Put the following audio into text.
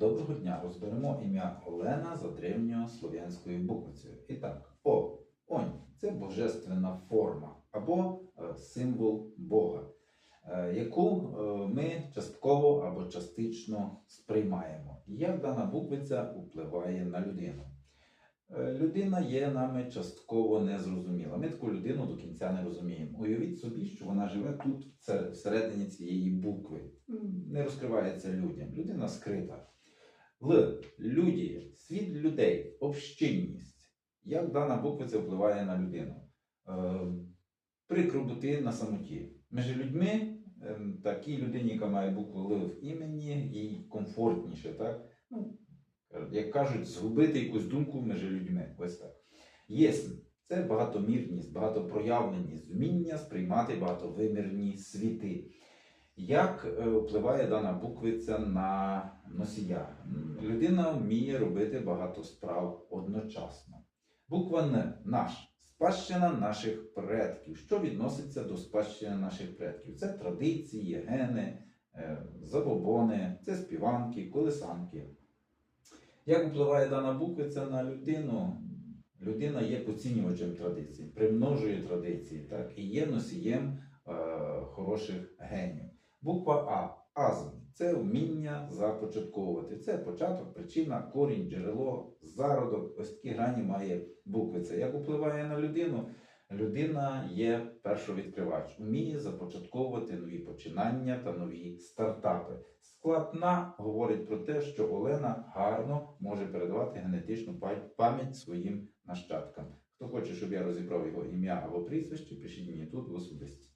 Доброго дня! Розберемо ім'я Олена за древньослов'янською буквицею. І так, О, Онь це божественна форма або е, символ Бога, е, яку е, ми частково або частично сприймаємо. Як дана буквиця впливає на людину? Людина є нами частково незрозуміла. Ми таку людину до кінця не розуміємо. Уявіть собі, що вона живе тут, всередині цієї букви. Не розкривається людям. Людина скрита. Л. Люді, світ людей, общинність. Як дана буквиця впливає на людину? Е, прикро бути на самоті. Між людьми, е, такій людині, яка має букву Л в імені, їй комфортніше, так? Ну, як кажуть, згубити якусь думку між людьми. Ось так. Єсмь це багатомірність, багатопроявленість, вміння сприймати багатовимірні світи. Як е, впливає дана буквиця на носія? Людина вміє робити багато справ одночасно. Буква Н наш спадщина наших предків. Що відноситься до спадщини наших предків? Це традиції, гени, е, забобони, це співанки, колисанки. Як впливає дана буквиця на людину? Людина є поцінювачем традицій, примножує традиції, так, і є носієм е, хороших генів. Буква А азм це вміння започатковувати. Це початок, причина, корінь, джерело, зародок. Ось такі грані має буквиця. Як впливає на людину? Людина є першовідкривач, вміє започатковувати нові починання та нові стартапи. Склад «на» говорить про те, що Олена гарно може передавати генетичну пам'ять своїм нащадкам. Хто хоче, щоб я розібрав його ім'я або прізвище, пишіть мені тут в особисті.